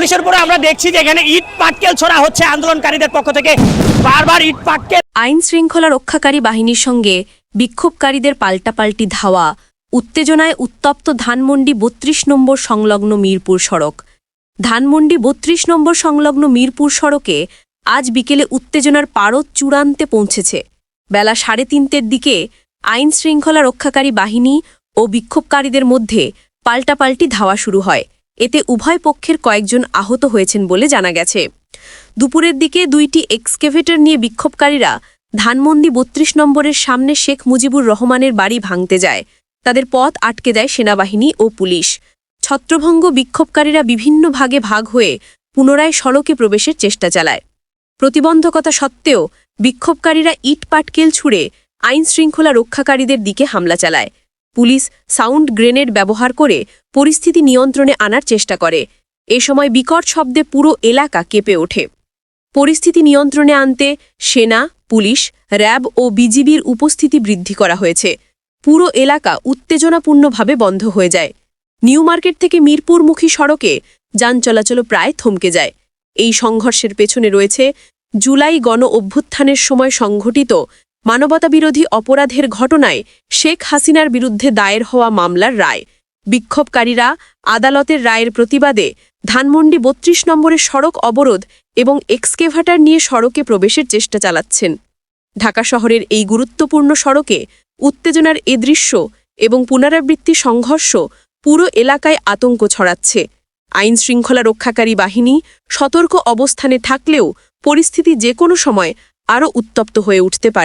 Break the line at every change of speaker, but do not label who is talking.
পুলিশের উপরে আমরা দেখছি যে এখানে ইট পাটকেল ছোড়া হচ্ছে আন্দোলনকারীদের পক্ষ থেকে। বারবার ইট পাটকেল
আইন শৃঙ্খলা রক্ষাকারী বাহিনীর সঙ্গে বিক্ষোভকারীদের পাল্টাপাল্টি ধাওয়া, উত্তেজনায় উত্তপ্ত ধানমন্ডি বত্রিশ নম্বর সংলগ্ন মিরপুর সড়ক। ধানমন্ডি বত্রিশ নম্বর সংলগ্ন মিরপুর সড়কে আজ বিকেলে উত্তেজনার পারদ চূড়ান্তে পৌঁছেছে। বেলা সাড়ে তিনটের দিকে আইন শৃঙ্খলা রক্ষাকারী বাহিনী ও বিক্ষোভকারীদের মধ্যে পাল্টাপাল্টি ধাওয়া শুরু হয়। এতে উভয় পক্ষের কয়েকজন আহত হয়েছেন বলে জানা গেছে। দুপুরের দিকে দুইটি এক্সকেভেটর নিয়ে বিক্ষোভকারীরা ধানমন্ডি বত্রিশ নম্বরের সামনে শেখ মুজিবুর রহমানের বাড়ি ভাঙতে যায়। তাদের পথ আটকে দেয় সেনাবাহিনী ও পুলিশ। ছত্রভঙ্গ বিক্ষোভকারীরা বিভিন্ন ভাগে ভাগ হয়ে পুনরায় সড়কে প্রবেশের চেষ্টা চালায়। প্রতিবন্ধকতা সত্ত্বেও বিক্ষোভকারীরা ইট পাটকেল ছুড়ে আইন শৃঙ্খলা রক্ষাকারীদের দিকে হামলা চালায়। পুলিশ সাউন্ড গ্রেনেড ব্যবহার করে পরিস্থিতি নিয়ন্ত্রণে আনার চেষ্টা করে। এ সময় বিকট শব্দে পুরো এলাকা কেঁপে ওঠে। পরিস্থিতি নিয়ন্ত্রণে আনতে সেনা, পুলিশ, র্যাব ও বিজিবির উপস্থিতি বৃদ্ধি করা হয়েছে। পুরো এলাকা উত্তেজনাপূর্ণভাবে বন্ধ হয়ে যায়। নিউ মার্কেট থেকে মিরপুরমুখী সড়কে যান চলাচল প্রায় থমকে যায়। এই সংঘর্ষের পেছনে রয়েছে জুলাই গণ অভ্যুত্থানের সময় সংঘটিত মানবতাবিরোধী অপরাধের ঘটনায় শেখ হাসিনার বিরুদ্ধে দায়ের হওয়া মামলার রায়। বিক্ষোভকারীরা আদালতের রায়ের প্রতিবাদে ধানমন্ডি বত্রিশ নম্বরের সড়ক অবরোধ এবং এক্সকেভাটার নিয়ে সড়কে প্রবেশের চেষ্টা চালাচ্ছেন। ঢাকা শহরের এই গুরুত্বপূর্ণ সড়কে উত্তেজনার এ দৃশ্য এবং পুনরাবৃত্তি সংঘর্ষ পুরো এলাকায় আতঙ্ক ছড়াচ্ছে। আইন শৃঙ্খলা রক্ষাকারী বাহিনী সতর্ক অবস্থানে থাকলেও পরিস্থিতি যে কোনো সময় আরও উত্তপ্ত হয়ে উঠতে পারে।